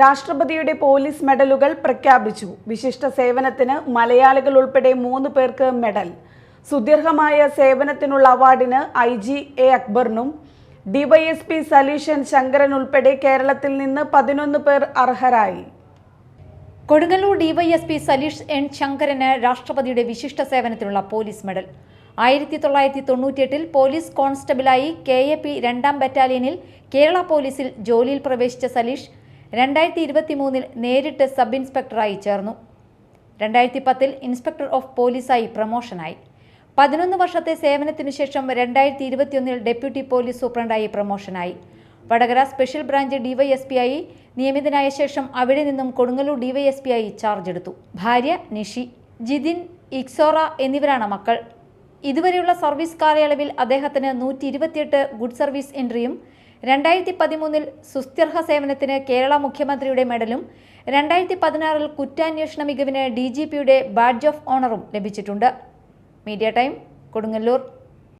രാഷ്ട്രപതിയുടെ പോലീസ് മെഡലുകൾ പ്രഖ്യാപിച്ചു. വിശിഷ്ട സേവനത്തിന് മലയാളികൾ ഉൾപ്പെടെ മൂന്ന് പേർക്ക് മെഡൽ. സുദീർഘമായ സേവനത്തിനുള്ള അവാർഡിന് ഐ ജി എ അക്ബറിനും ഡിവൈഎസ്പി സലീഷൻ ശങ്കരൻ ഉൾപ്പെടെ കേരളത്തിൽ നിന്ന് പതിനൊന്ന് പേർ അർഹരായി. കൊടുങ്ങല്ലൂർ ഡിവൈഎസ്പി സലീഷ് എൻ ശങ്കരന് രാഷ്ട്രപതിയുടെ വിശിഷ്ട സേവനത്തിനുള്ള പോലീസ് മെഡൽ. ആയിരത്തി തൊള്ളായിരത്തി തൊണ്ണൂറ്റിയെട്ടിൽ പോലീസ് കോൺസ്റ്റബിളായി കെ എ പി രണ്ടാം ബറ്റാലിയനിൽ കേരള പോലീസിൽ ജോലിയിൽ പ്രവേശിച്ച സലീഷ് രണ്ടായിരത്തി ഇരുപത്തി മൂന്നിൽ നേരിട്ട് സബ് ഇൻസ്പെക്ടറായി ചേർന്നു. രണ്ടായിരത്തി പത്തിൽ ഇൻസ്പെക്ടർ ഓഫ് പോലീസായി പ്രമോഷനായി. പതിനൊന്ന് വർഷത്തെ സേവനത്തിനു ശേഷം രണ്ടായിരത്തി ഇരുപത്തിയൊന്നിൽ ഡെപ്യൂട്ടി പോലീസ് സൂപ്രണ്ടായി പ്രമോഷനായി. വടകര സ്പെഷ്യൽ ബ്രാഞ്ച് ഡിവൈഎസ്പിയായി നിയമിതനായ ശേഷം അവിടെ നിന്നും കൊടുങ്ങല്ലൂർ ഡിവൈഎസ്പിയായി ചാർജ് എടുത്തു. ഭാര്യ നിഷി ജിതിൻ ഇക്സോറ എന്നിവരാണ് മക്കൾ. ഇതുവരെയുള്ള സർവീസ് കാലയളവിൽ അദ്ദേഹത്തിന് നൂറ്റി ഗുഡ് സർവീസ് എൻട്രിയും രണ്ടായിരത്തി പതിമൂന്നിൽ സുസ്ഥിർഹ സേവനത്തിന് കേരള മുഖ്യമന്ത്രിയുടെ മെഡലും രണ്ടായിരത്തി പതിനാറിൽ കുറ്റാന്വേഷണ മികവിന് ഡി ജി പിയുടെ ബാഡ്ജ് ഓഫ് ഓണറും ലഭിച്ചിട്ടുണ്ട്. Media time Kodungallur.